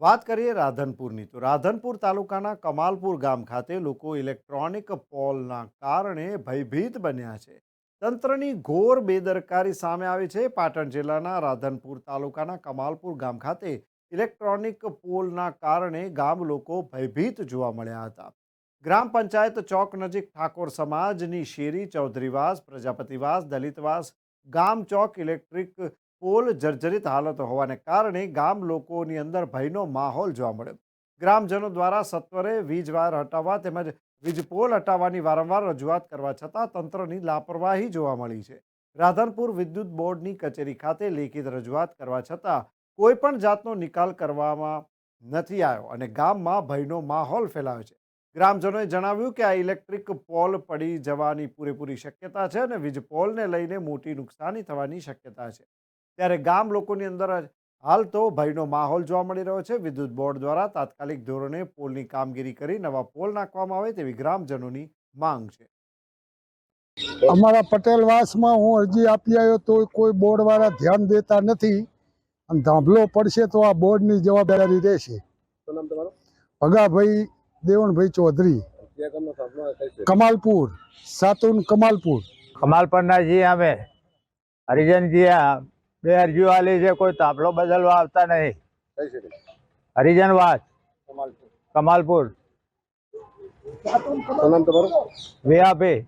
વાત કરીએ રાધનપુરની, તો રાધનપુર તાલુકાના કમાલપુર ગામ ખાતે લોકો ઇલેક્ટ્રોનિક પોલના કારણે ભયભીત બન્યા છે. તંત્રની ઘોર બેદરકારી સામે આવી છે. પાટણ જિલ્લાના રાધનપુર તાલુકાના કમાલપુર ગામ ખાતે ઇલેક્ટ્રોનિક પોલના કારણે ગામ લોકો ભયભીત જોવા મળ્યા હતા. ગ્રામ પંચાયત ચોક નજીક ઠાકોર સમાજની શેરી, ચૌધરીવાસ, પ્રજાપતિવાસ, દલિતવાસ, ગામ ચોક, ઇલેક્ટ્રિક પોલ જર્જરિત હાલત હોવાને કારણે ગામ લોકોની અંદર ભયનો માહોલ જોવા મળ્યો. ગ્રામજનો દ્વારા સત્વરે વીજવાર હટાવવા તેમજ વીજ પોલ હટાવવાની વારંવાર રજૂઆત કરવા છતાં તંત્રની લાપરવાહી જોવા મળી છે. રાધનપુર વિદ્યુત બોર્ડની કચેરી ખાતે લેખિત રજૂઆત કરવા છતાં કોઈ પણ જાતનો નિકાલ કરવામાં નથી આવ્યો અને ગામમાં ભયનો માહોલ ફેલાયો છે. ગ્રામજનોએ જણાવ્યું કે આ ઇલેક્ટ્રિક પોલ પડી જવાની પૂરેપૂરી શક્યતા છે અને વીજ પોલને લઈને મોટી નુકસાની થવાની શક્યતા છે. ત્યારે ગામ લોકોની અંદર જ હાલ તો ભયનો માહોલ જોવા મળી રહ્યો છે. વિદ્યુત બોર્ડ દ્વારા તાત્કાલિક ધોરણે પોલની કામગીરી કરી નવા પોલ નાખવામાં આવે તેવી ગ્રામજનોની માંગ છે. અમારા પટેલવાસમાં હું અરજી આપી આવ્યો તો કોઈ બોર્ડવાળા ધ્યાન દેતા નથી. અને ધાંભલો પડશે તો આ બોર્ડની જવાબદારી રહેશે. ભગાભાઈ દેવણભાઈ ચૌધરી. કમાલપુર સાતુન કમાલપુર. કમાલ પરના અમે. હરિજન હરિજનજી બે અરજીઓ આલી છે કોઈ તાપલો બદલવા આવતા નહીં. હરિજન વાત કમાલપુર. કમાલપુર. વિયાભાઈ